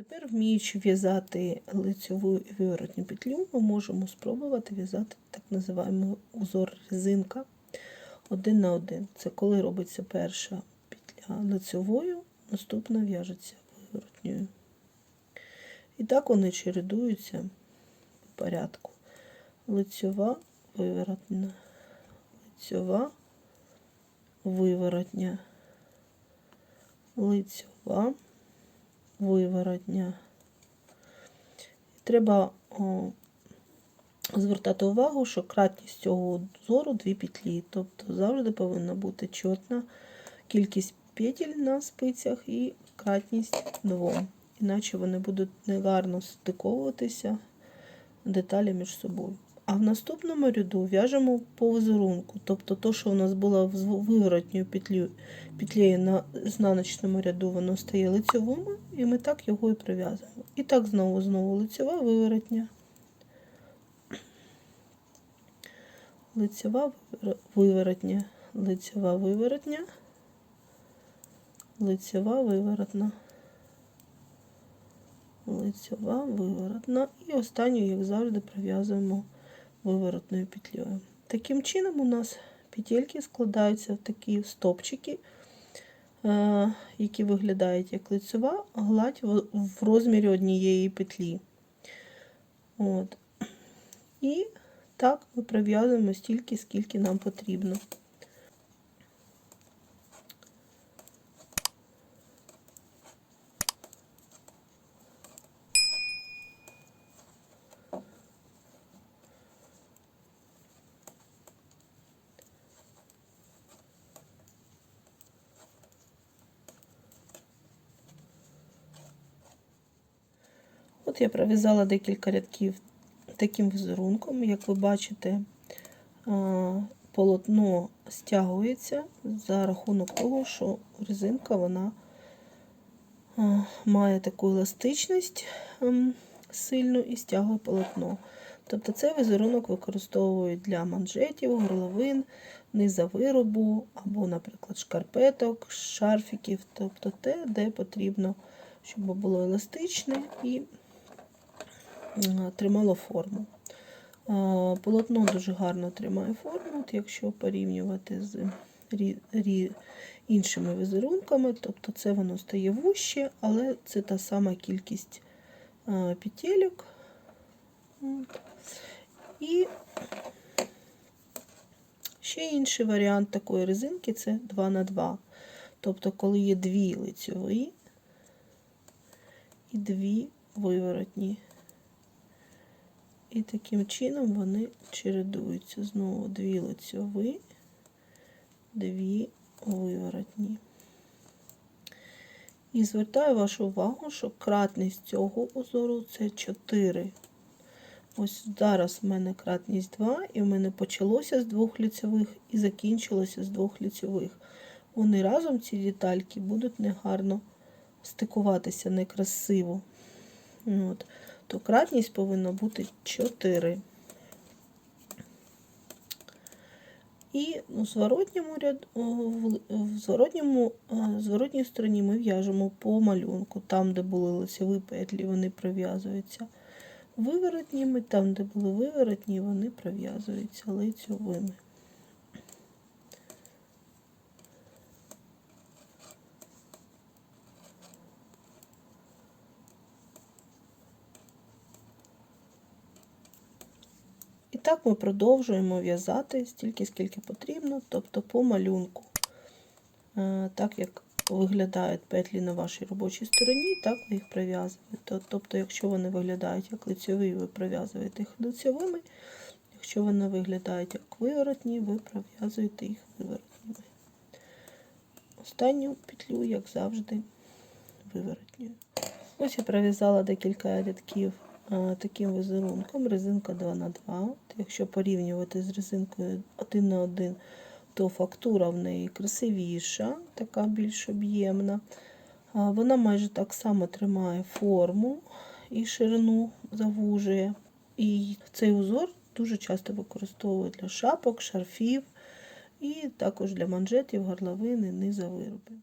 Тепер, вміючи в'язати лицьову і виворотню петлю, ми можемо спробувати в'язати так називаємо узор резинка один на один. Це коли робиться перша петля лицьовою, наступна в'яжеться виворотньою. І так вони чередуються по порядку. Лицьова, виворотня, лицьова, виворотня, лицьова, виворотня. Треба о, звертати увагу, що кратність цього узору дві петлі. Тобто завжди повинна бути чотна кількість петель на спицях і кратність двом. Іначе вони будуть негарно стиковуватися деталі між собою. А в наступному ряду в'яжемо по візерунку. Тобто то, що у нас було в виворотньою петлею на знаночному ряду, воно стає лицьовим, і ми так його і прив'язуємо. І так знову знову лицьова виворотня. Лицьова виворотня, лицьова виворотня, лицьова виворотна, лицьова виворотна. І останню, як завжди, прив'язуємо виворотною петлею. Таким чином у нас петельки складаються в такі стопчики, е, які виглядають як лицева, гладь в розмірі однієї петлі. От. І так ми прив'язуємо стільки, скільки нам потрібно. От я пров'язала декілька рядків таким візерунком. Як ви бачите, полотно стягується за рахунок того, що резинка вона має таку еластичність сильну і стягує полотно. Тобто цей візерунок використовують для манжетів, горловин, низа виробу, або, наприклад, шкарпеток, шарфіків, тобто те, де потрібно, щоб було еластичне і тримало форму. Полотно дуже гарно тримає форму, от якщо порівнювати з іншими візерунками, тобто це воно стає вуще, але це та сама кількість петелек. І ще інший варіант такої резинки це 2х2. Тобто, коли є дві лицьові і дві виворотні. І таким чином вони чередуються. Знову дві лицьові, дві виворотні. І звертаю вашу увагу, що кратність цього узору це 4. Ось зараз в мене кратність 2, і в мене почалося з двох лицьових і закінчилося з двох лицьових. Вони разом, ці детальки, будуть негарно стикуватися, некрасиво. От то кратність повинна бути 4. І у зворотньому ряд, в зворотньому, зворотній стороні ми в'яжемо по малюнку. Там, де були лицеві петлі, вони прив'язуються виворотніми, там, де були виворотні, вони прив'язуються лицьовими. І так ми продовжуємо в'язати стільки, скільки потрібно, тобто по малюнку. Е, так як виглядають петлі на вашій робочій стороні, так ви їх прив'язуєте. Тобто, якщо вони виглядають як лицьові, ви прив'язуєте їх лицьовими. Якщо вони виглядають як виворотні, ви прив'язуєте їх виворотніми. Останню петлю, як завжди, виворотньою. Ось я пров'язала декілька рядків таким візерунком. Резинка 2х2. Якщо порівнювати з резинкою 1 на 1, то фактура в неї красивіша, така більш об'ємна. Вона майже так само тримає форму і ширину завужує. І цей узор дуже часто використовують для шапок, шарфів і також для манжетів, горловини, низа виробів.